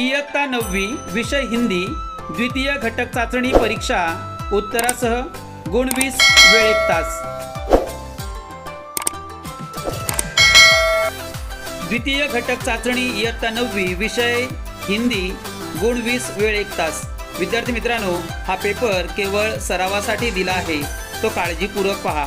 इयत्ता नववी विषय हिंदी द्वितीय घटक चाचणी परीक्षा उत्तरासह गुण वीस वेळ एक तास. द्वितीय घटक चाचणी इयत्ता नववी विषय हिंदी गुण वीस वेळ एक तास. विद्यार्थी मित्रांनो हा पेपर केवळ सरावासाठी दिला आहे. तो काळजीपूर्वक पहा.